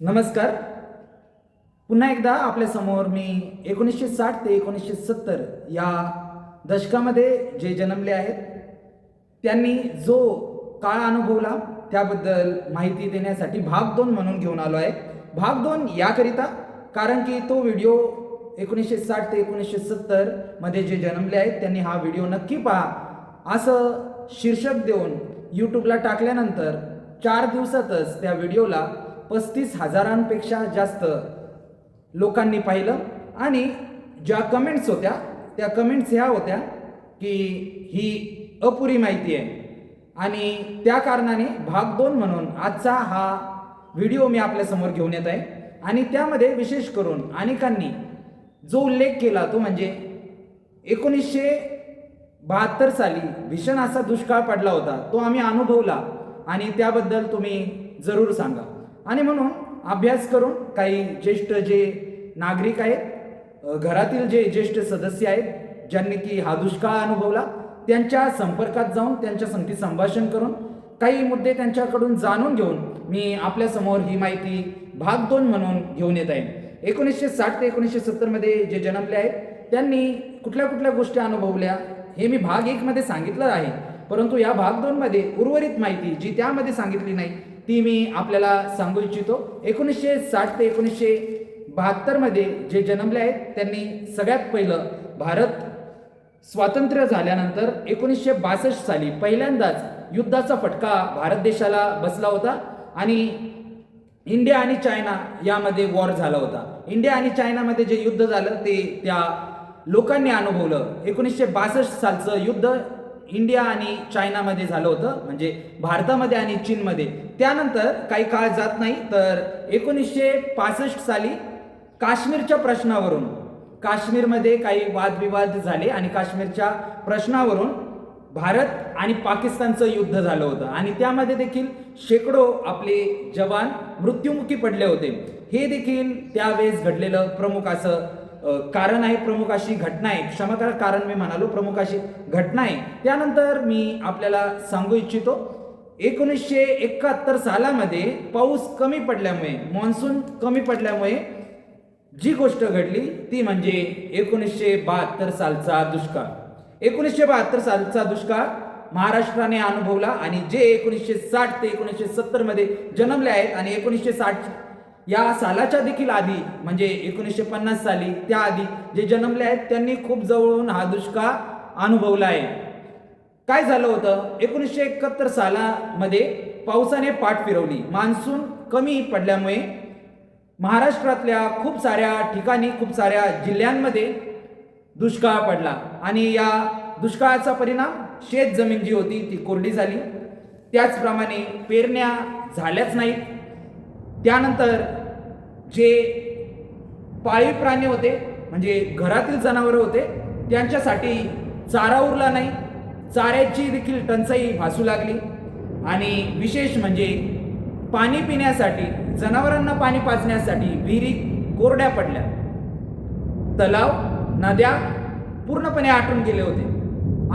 नमस्कार. पुन्हा एकदा आपल्यासमोर मी एकोणीसशे साठ ते एकोणीसशे सत्तर या दशकामध्ये जे जन्मले आहेत त्यांनी जो काळ अनुभवला त्याबद्दल माहिती देण्यासाठी भाग दोन म्हणून घेऊन आलो आहे. भाग दोन याकरिता कारण की तो व्हिडिओ एकोणीसशे साठ ते एकोणीसशे सत्तरमध्ये जे जन्मले आहेत त्यांनी हा व्हिडिओ नक्की पहा. असं शीर्षक देऊन यूट्यूबला टाकल्यानंतर चार दिवसातच त्या व्हिडिओला पस्तीस हजारांपेक्षा जास्त लोकांनी पाहिलं. आणि ज्या कमेंट्स होत्या त्या कमेंट्स ह्या होत्या की ही अपुरी माहिती आहे. आणि त्या कारणाने भाग दोन म्हणून आजचा हा व्हिडिओ मी आपल्यासमोर घेऊन येत आहे. आणि त्यामध्ये विशेष करून अनेकांनी जो उल्लेख केला तो म्हणजे एकोणीसशे बहात्तर साली भीषण असा दुष्काळ पडला होता तो आम्ही अनुभवला. आणि त्याबद्दल तुम्ही जरूर सांगा. आणि म्हणून अभ्यास करून काही ज्येष्ठ जे नागरिक आहेत घरातील जे ज्येष्ठ सदस्य आहेत ज्यांनी की हा दुष्काळ अनुभवला त्यांच्या संपर्कात जाऊन त्यांच्या संगती संभाषण करून काही मुद्दे त्यांच्याकडून जाणून घेऊन मी आपल्यासमोर ही माहिती भाग दोन म्हणून घेऊन येत आहे. एकोणीसशे साठ ते एकोणीसशे सत्तरमध्ये जे जन्मले आहेत त्यांनी कुठल्या कुठल्या गोष्टी अनुभवल्या हे मी भाग एकमध्ये सांगितलं आहे. परंतु या भाग दोनमध्ये उर्वरित माहिती जी त्यामध्ये सांगितली नाही ती मी आपल्याला सांगू इच्छितो. एकोणीसशे साठ ते एकोणीसशे बहात्तरमध्ये जे जन्मले आहेत त्यांनी सगळ्यात पहिलं भारत स्वातंत्र्य झाल्यानंतर एकोणीसशे बासष्ट साली पहिल्यांदाच युद्धाचा फटका भारत देशाला बसला होता आणि इंडिया आणि चायना यामध्ये वॉर झाला होता. इंडिया आणि चायनामध्ये जे युद्ध झालं ते त्या लोकांनी अनुभवलं. एकोणीसशे बासष्ट सालचं युद्ध इंडिया आणि चायनामध्ये झालं होतं म्हणजे भारतामध्ये आणि चीनमध्ये. त्यानंतर काही काळ जात नाही तर एकोणीसशे पासष्ट साली काश्मीरच्या प्रश्नावरून काश्मीरमध्ये काही वादविवाद झाले आणि काश्मीरच्या प्रश्नावरून भारत आणि पाकिस्तानचं युद्ध झालं होतं. आणि त्यामध्ये देखील शेकडो आपले जवान मृत्युमुखी पडले होते. हे देखील त्यावेळेस घडलेलं प्रमुख असं कारण आहे प्रमुख अशी घटना आहे. क्षमा करा कारण मी म्हणालो प्रमुख अशी घटना आहे. त्यानंतर मी आपल्याला सांगू इच्छितो एकोणीसशे एकाहत्तर सालामध्ये पाऊस कमी पडल्यामुळे मान्सून कमी पडल्यामुळे जी गोष्ट घडली ती म्हणजे एकोणीसशे बहात्तर सालचा दुष्काळ. एकोणीसशे बहात्तर सालचा दुष्काळ महाराष्ट्राने अनुभवला आणि जे एकोणीसशे साठ ते एकोणीसशे सत्तरमध्ये जन्मले आहेत आणि एकोणीसशे साठ या सालाच्या देखील आधी म्हणजे एकोणीसशे पन्नास साली त्या आधी जे जन्मले आहेत त्यांनी खूप जवळून हा दुष्काळ अनुभवला आहे. काय झालं होतं? एकोणीसशे एकाहत्तर सालामध्ये पावसाने पाठ फिरवली. मान्सून कमी पडल्यामुळे महाराष्ट्रातल्या खूप साऱ्या ठिकाणी खूप साऱ्या जिल्ह्यांमध्ये दुष्काळ पडला. आणि या दुष्काळाचा परिणाम शेत जमीन जी होती ती कोरडी झाली. त्याचप्रमाणे पेरण्या झाल्याच नाहीत. त्यानंतर जे पाळीव प्राणी होते म्हणजे घरातील जनावरं होते त्यांच्यासाठी चारा उरला नाही. चाऱ्याची देखील टंचाई भासू लागली. आणि विशेष म्हणजे पाणी पिण्यासाठी जनावरांना पाणी पाजण्यासाठी विहिरी कोरड्या पडल्या. तलाव नद्या पूर्णपणे आटून गेले होते.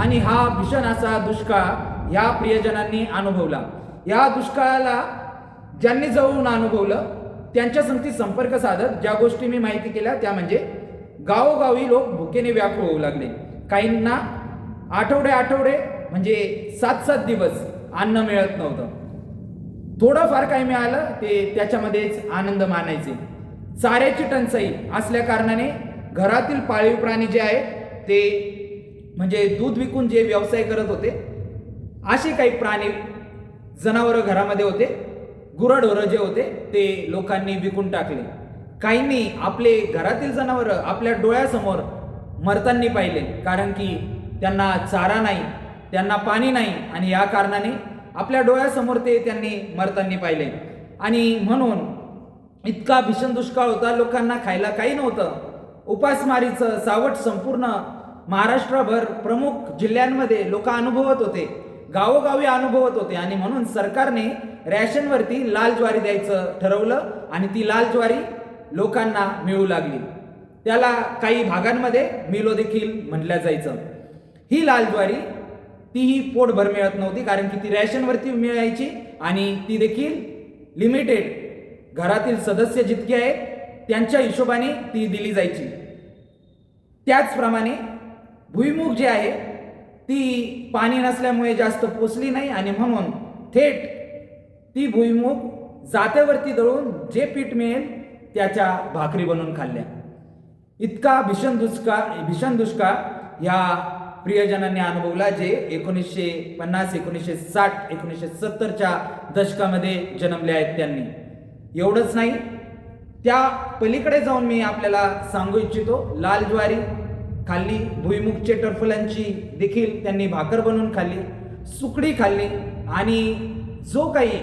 आणि हा भीषण असा दुष्काळ या प्रियजनांनी अनुभवला. या दुष्काळाला ज्यांनी जवळून अनुभवलं त्यांच्या संगती संपर्क साधत ज्या गोष्टी मी माहिती केल्या त्या म्हणजे गावोगावी लोक भुकेने व्याकुळ होऊ लागले. काहींना आठवडे आठवडे म्हणजे सात सात दिवस अन्न मिळत नव्हतं. थोडंफार काही मिळालं ते त्याच्यामध्येच आनंद मानायचे. चाऱ्याची टंचाई असल्या कारणाने घरातील पाळीव प्राणी जे आहेत ते म्हणजे दूध विकून जे व्यवसाय करत होते असे काही प्राणी जनावरं घरामध्ये होते. गुरढोरं जे होते ते लोकांनी विकून टाकले. काहींनी आपले घरातील जनावरं आपल्या डोळ्यासमोर मरतांनी पाहिले कारण की त्यांना चारा नाही त्यांना पाणी नाही आणि या कारणाने आपल्या डोळ्यासमोर ते त्यांनी मरतांनी पाहिले. आणि म्हणून इतका भीषण दुष्काळ होता लोकांना खायला काही नव्हतं. उपासमारीचं सावट संपूर्ण महाराष्ट्रभर प्रमुख जिल्ह्यांमध्ये लोक अनुभवत होते. गावोगावी अनुभवत होते. आणि म्हणून सरकारने रॅशनवरती लाल ज्वारी द्यायचं ठरवलं आणि ती लाल ज्वारी लोकांना मिळू लागली. त्याला काही भागांमध्ये मिलो देखील म्हटल्या जायचं. ही लाल ज्वारी तीही पोटभर मिळत नव्हती कारण की ती रॅशनवरती मिळायची आणि ती देखील लिमिटेड घरातील सदस्य जितके आहेत त्यांच्या हिशोबाने ती दिली जायची. त्याचप्रमाणे भुईमुग जे आहे ती पाणी नसल्यामुळे जास्त पोचली नाही आणि म्हणून थेट ती भुईमुग जात्यावरती दळून जे पीठ मिळेल त्याच्या भाकरी बनवून खाल्ल्या. इतका भीषण दुष्काळ भीषण दुष्काळ या प्रियजनांनी अनुभवला जे एकोणीसशे पन्नास एकोणीसशे साठ एकोणीसशे सत्तरच्या दशकामध्ये जन्मले आहेत त्यांनी. एवढंच नाही त्या पलीकडे जाऊन मी आपल्याला सांगू इच्छितो लाल ज्वारी खाल्ली भुईमुगचे टरफुलांची देखील त्यांनी भाकर बनवून खाल्ली सुकडी खाल्ली आणि जो काही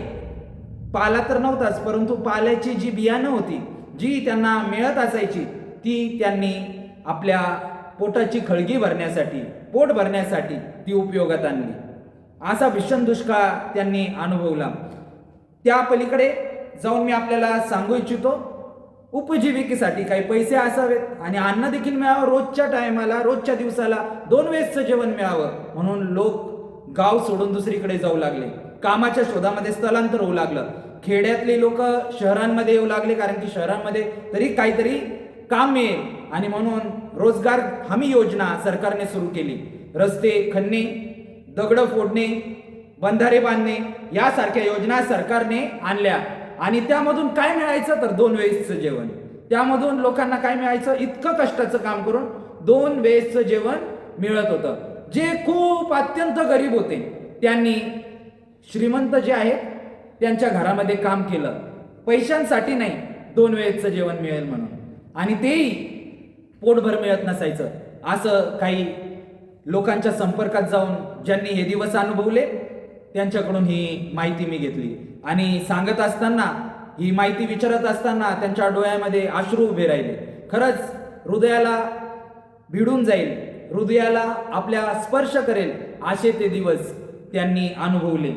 पाला तर नव्हताच परंतु पाल्याची जी बियाणं होती जी त्यांना मिळत असायची ती त्यांनी आपल्या पोटाची खळगी भरण्यासाठी पोट भरण्यासाठी ती उपयोगात आणली. असा भीषण दुष्काळ त्यांनी अनुभवला. त्या पलीकडे जाऊन मी आपल्याला सांगू इच्छितो उपजीविकेसाठी काही पैसे असावेत आणि अन्न देखील मिळावं रोजच्या टायमाला रोजच्या दिवसाला दोन वेळेसचं जेवण मिळावं. म्हणून लोक गाव सोडून दुसरीकडे जाऊ लागले. कामाच्या शोधामध्ये स्थलांतर होऊ लागलं. खेड्यातले लोक शहरांमध्ये येऊ लागले कारण की शहरांमध्ये तरी काहीतरी काम मिळेल. आणि म्हणून रोजगार हमी योजना सरकारने सुरू केली. रस्ते खणणे दगड फोडणे बंधारे बांधणे यासारख्या योजना सरकारने आणल्या. आणि त्यामधून काय मिळायचं तर दोन वेळेसचं जेवण. त्यामधून लोकांना काय मिळायचं? इतकं कष्टाचं काम करून दोन वेळेसचं जेवण मिळत होतं. जे खूप अत्यंत गरीब होते त्यांनी श्रीमंत जे आहेत त्यांच्या घरामध्ये काम केलं. पैशांसाठी नाही दोन वेळेचं जेवण मिळेल म्हणून. आणि तेही पोटभर मिळत नसायचं. असं काही लोकांच्या संपर्कात जाऊन ज्यांनी हे दिवस अनुभवले त्यांच्याकडून ही माहिती मी घेतली. आणि सांगत असताना ही माहिती विचारत असताना त्यांच्या डोळ्यामध्ये अश्रू उभे राहिले. खरंच हृदयाला भिडून जाईल हृदयाला आपल्या स्पर्श करेल असे ते दिवस त्यांनी अनुभवले.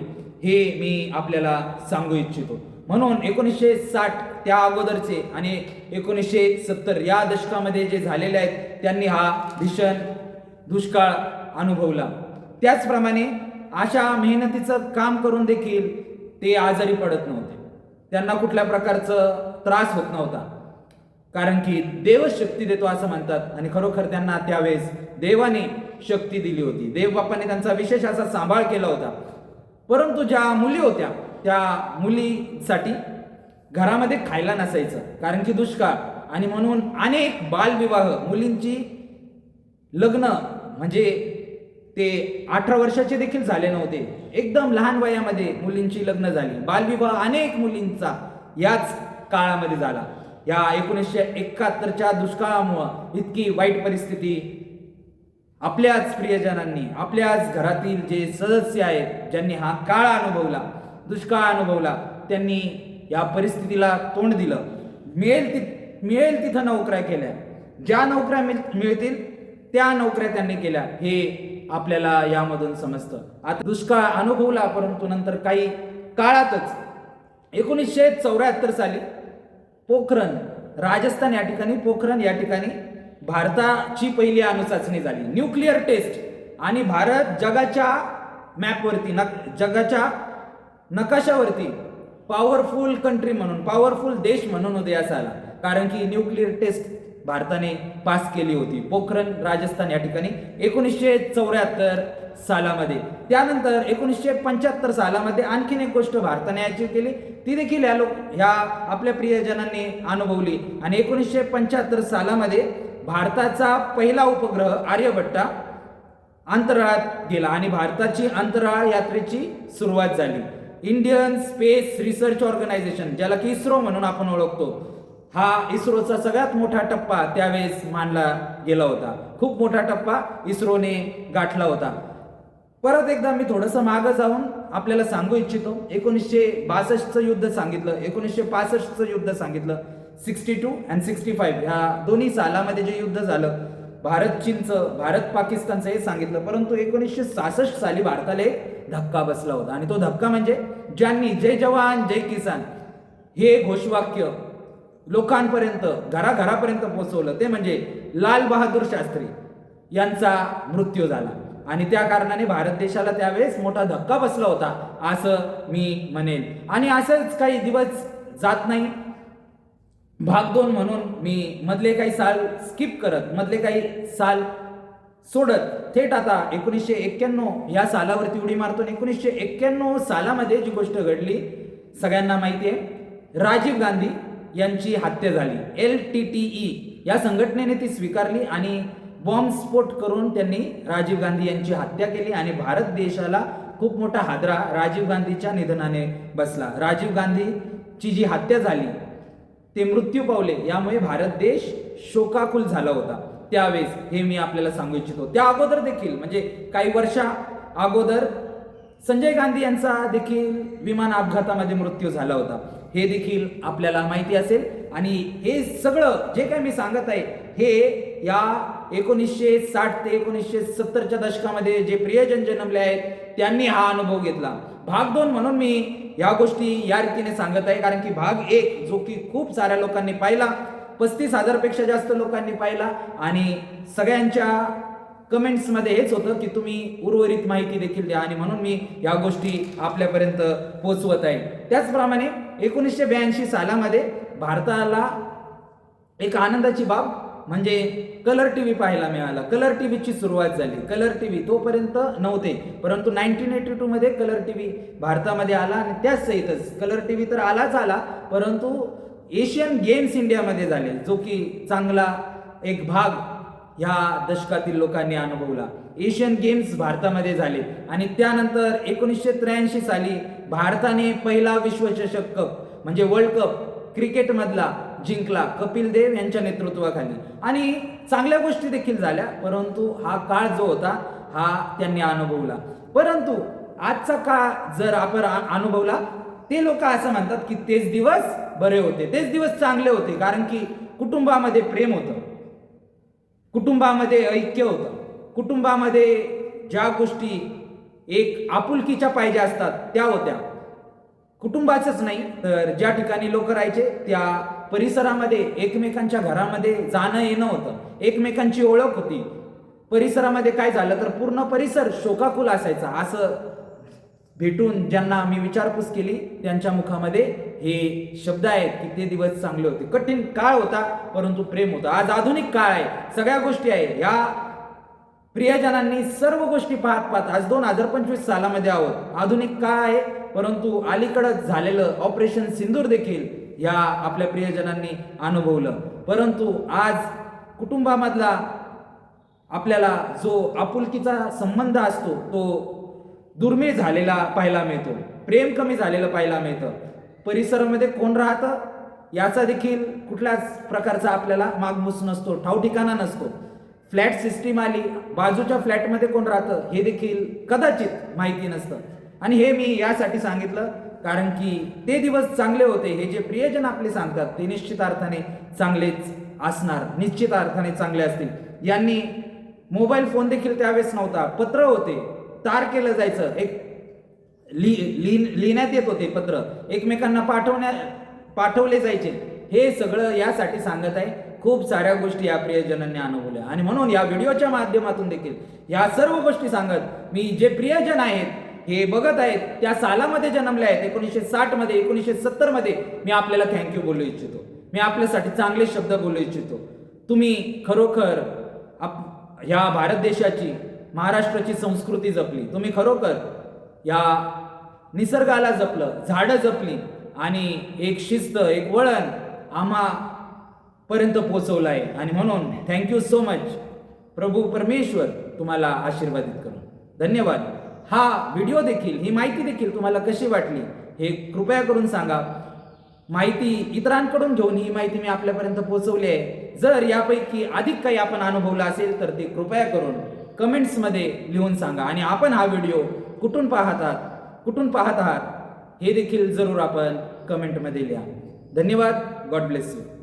हे मी आपल्याला सांगू इच्छितो. म्हणून एकोणीसशे साठ त्या अगोदरचे आणि एकोणीसशे सत्तर या दशकामध्ये जे झालेले आहेत त्यांनी हा भीषण दुष्काळ अनुभवला. त्याचप्रमाणे अशा मेहनतीचं काम करून देखील ते आजारी पडत नव्हते. त्यांना कुठल्या प्रकारचं त्रास होत नव्हता. कारण की देवच शक्ती देतो असं म्हणतात आणि खरोखर त्यांना त्यावेळेस देवाने शक्ती दिली होती. देवबाप्पाने त्यांचा विशेष असा सांभाळ केला होता. परंतु ज्या मुली होत्या त्या मुलीसाठी घरामध्ये खायला नसायचं. कारण की दुष्काळ. आणि म्हणून अनेक बालविवाह मुलींची लग्न म्हणजे ते अठरा वर्षाचे देखील झाले नव्हते. एकदम लहान वयामध्ये मुलींची लग्न झाली. बालविवाह अनेक मुलींचा याच काळामध्ये झाला. या एकोणीसशे एकाहत्तरच्या दुष्काळामुळं इतकी वाईट परिस्थिती आपल्याच प्रियजनांनी आपल्याच घरातील जे सदस्य आहेत ज्यांनी हा काळ अनुभवला दुष्काळ अनुभवला त्यांनी या परिस्थितीला तोंड दिलं. मिळेल ति मिळेल तिथं नोकऱ्या केल्या. ज्या नोकऱ्या मिळतील त्या नोकऱ्या त्यांनी केल्या. हे आपल्याला यामधून समजतं. आता दुष्काळ अनुभवला परंतु नंतर काही काळातच एकोणीसशे चौऱ्याहत्तर साली पोखरण राजस्थान या ठिकाणी पोखरण या ठिकाणी भारताची पहिली अणुचाचणी झाली. न्यूक्लिअर टेस्ट आणि भारत जगाच्या मॅपवरती नक जगाच्या नकाशावरती पॉवरफुल कंट्री म्हणून पॉवरफुल देश म्हणून उदयास आला. कारण की न्यूक्लिअर टेस्ट भारताने पास केली होती. पोखरण राजस्थान या ठिकाणी एकोणीसशे चौऱ्याहत्तर सालामध्ये. त्यानंतर एकोणीसशे पंच्याहत्तर सालामध्ये आणखीन एक गोष्ट भारताने अचीव केली. ती देखील या लोक ह्या आपल्या प्रियजनांनी अनुभवली. आणि एकोणीसशे पंच्याहत्तर सालामध्ये भारताचा पहिला उपग्रह आर्यभट्टा अंतराळात गेला आणि भारताची अंतराळ यात्रेची सुरुवात झाली. इंडियन स्पेस रिसर्च ऑर्गनायझेशन ज्याला की इस्रो म्हणून आपण ओळखतो. हा इस्रोचा सगळ्यात मोठा टप्पा त्यावेळेस मानला गेला होता. खूप मोठा टप्पा इस्रोने गाठला होता. परत एकदा मी थोडंसं मागं जाऊन आपल्याला सांगू इच्छितो. एकोणीसशे बासष्टचं युद्ध सांगितलं. एकोणीसशे पासष्टचं युद्ध सांगितलं. Sixty two and sixty five ह्या दोन्ही सालामध्ये जे युद्ध झालं भारत चीनचं भारत पाकिस्तानचं हे सांगितलं. परंतु एकोणीसशे सहासष्ट साली भारताला एक धक्का बसला होता. आणि तो धक्का म्हणजे ज्यांनी जय जवान जय किसान हे घोषवाक्य लोकांपर्यंत घराघरापर्यंत पोहोचवलं. ते म्हणजे लाल बहादूर शास्त्री यांचा मृत्यू झाला. आणि त्या कारणाने भारत देशाला त्यावेळेस मोठा धक्का बसला होता असं मी म्हणेन. आणि असंच काही दिवस जात नाही. भाग दोन म्हणून मी मधले काही साल स्किप करत मधले काही साल सोडत. थेट आता एकोणीसशे एक्क्याण्णव या सालावरती उडी मारतो एकोणीसशे एक्क्याण्णव सालामध्ये जी गोष्ट घडली सगळ्यांना माहिती आहे. राजीव गांधी यांची हत्या झाली. एल टी टी ई या संघटनेने ती स्वीकारली आणि बॉम्बस्फोट करून त्यांनी राजीव गांधी यांची हत्या केली आणि भारत देशाला खूप मोठा हादरा राजीव गांधीच्या निधनाने बसला. राजीव गांधीची जी हत्या झाली ते मृत्यू पावले यामुळे भारत देश शोकाकुल झाला होता. त्यावेळेस हे मी आपल्याला सांगू इच्छितो. त्या अगोदर देखील म्हणजे काही वर्षा अगोदर संजय गांधी यांचा देखील विमान अपघातामध्ये मृत्यू झाला होता. हे देखील आपल्याला माहिती असेल. आणि हे सगळं जे काही मी सांगत आहे हे या एकोणीसशे साठ ते एकोणीसशे सत्तरच्या दशकामध्ये जे प्रियजन जन्मले आहेत त्यांनी हा अनुभव घेतला. भाग दोन म्हणून मी या गोष्टी या रीतीने सांगत आहे कारण की भाग एक जो की खूप साऱ्या लोकांनी पाहिला पस्तीस हजारपेक्षा जास्त लोकांनी पाहिला आणि सगळ्यांच्या कमेंट्समध्ये हेच होतं की तुम्ही उर्वरित माहिती देखील द्या आणि म्हणून मी या गोष्टी आपल्यापर्यंत पोचवत आहे. त्याचप्रमाणे एकोणीसशे ब्याऐंशी सालामध्ये भारताला एक आनंदाची बाब म्हणजे कलर टी व्ही पाहायला मिळाला. कलर टी व्हीची सुरुवात झाली. कलर टी व्ही तोपर्यंत नव्हते परंतु नाईन्टीन एटी टूमध्ये कलर टी व्ही भारतामध्ये आला आणि त्याच सहितच कलर टी व्ही तर आलाच आला परंतु एशियन गेम्स इंडियामध्ये झाले जो की चांगला एक भाग ह्या दशकातील लोकांनी अनुभवला. एशियन गेम्स भारतामध्ये झाले आणि त्यानंतर एकोणीसशे त्र्याऐंशी साली भारताने पहिला विश्वचषक कप म्हणजे वर्ल्ड कप क्रिकेटमधला जिंकला कपिल देव यांच्या नेतृत्वाखाली. आणि चांगल्या गोष्टी देखील झाल्या परंतु हा काळ जो होता हा त्यांनी अनुभवला. परंतु आजचा काळ जर आपण अनुभवला ते लोक असं म्हणतात की तेच दिवस बरे होते. तेच दिवस चांगले होते कारण की कुटुंबामध्ये प्रेम होतं. कुटुंबामध्ये ऐक्य होतं. कुटुंबामध्ये ज्या गोष्टी एक आपुलकीच्या पाहिजे असतात त्या होत्या. कुटुंबाचंच नाही तर ज्या ठिकाणी लोक राहायचे त्या परिसरामध्ये एकमेकांच्या घरामध्ये जाणं येणं होतं. एकमेकांची ओळख होती. परिसरामध्ये काय झालं तर पूर्ण परिसर शोकाकुल असायचा. असं भेटून ज्यांना मी विचारपूस केली त्यांच्या मुखामध्ये हे शब्द आहेत की ते दिवस चांगले होते. कठीण काळ होता परंतु प्रेम होता. आज आधुनिक काळ आहे. सगळ्या गोष्टी आहे या प्रियजनांनी सर्व गोष्टी पाहत पाहत आज दोन हजार पंचवीस सालामध्ये आहोत. आधुनिक काळ आहे परंतु अलीकडं झालेलं ऑपरेशन सिंदूर देखील या आपल्या प्रियजनांनी अनुभवलं. परंतु आज कुटुंबामधला आपल्याला जो आपुलकीचा संबंध असतो तो दुर्मिळ झालेला पाहायला मिळतो. प्रेम कमी झालेलं पाहायला मिळतं. परिसरामध्ये कोण राहतं? याचा देखील कुठल्याच प्रकारचा आपल्याला मागमूस नसतो ठाव ठिकाणा नसतो. फ्लॅट सिस्टीम आली बाजूच्या फ्लॅटमध्ये कोण राहतं? हे देखील कदाचित माहिती नसतं. आणि हे मी यासाठी सांगितलं कारण की ते दिवस चांगले होते हे जे प्रियजन आपले सांगतात ते निश्चित अर्थाने चांगलेच असणार निश्चित अर्थाने चांगले असतील. यांनी मोबाईल फोन देखील त्यावेळेस नव्हता पत्र होते. तार केलं जायचं. एक लि लिह- लिहिण्यात येत होते पत्र. एकमेकांना पाठवण्या पाठवले जायचे. हे सगळं यासाठी सांगत आहे. खूप साऱ्या गोष्टी या प्रियजनांनी अनुभवल्या. आणि म्हणून या व्हिडिओच्या माध्यमातून देखील या सर्व गोष्टी सांगत मी जे प्रियजन आहेत हे बघत आहेत त्या सालामध्ये जन्मले आहेत एकोणीसशे साठमध्ये एकोणीसशे सत्तरमध्ये मी आपल्याला थँक्यू बोलू इच्छितो. मी आपल्यासाठी चांगले शब्द बोलू इच्छितो. तुम्ही खरोखर आप ह्या भारत देशाची महाराष्ट्राची संस्कृती जपली. तुम्ही खरोखर या निसर्गाला जपलं झाडं जपली आणि एक शिस्त एक वळण आम्हा पर्यंत पोचवलं आहे. आणि म्हणून थँक्यू सो मच प्रभू परमेश्वर तुम्हाला आशीर्वादित करू धन्यवाद. हा व्हिडिओ देखील ही माहिती देखील तुम्हाला कशी वाटली हे कृपया करून सांगा. माहिती इतरांकडून घेऊन ही माहिती मी आपल्यापर्यंत पोहोचवली आहे. जर यापैकी अधिक काही आपण अनुभवलं असेल तर ते कृपया करून कमेंट्समध्ये लिहून सांगा. आणि आपण हा व्हिडिओ कुठून पाहत आहात? कुठून पाहत आहात? हे देखील जरूर आपण कमेंटमध्ये लिहा. धन्यवाद. God bless you.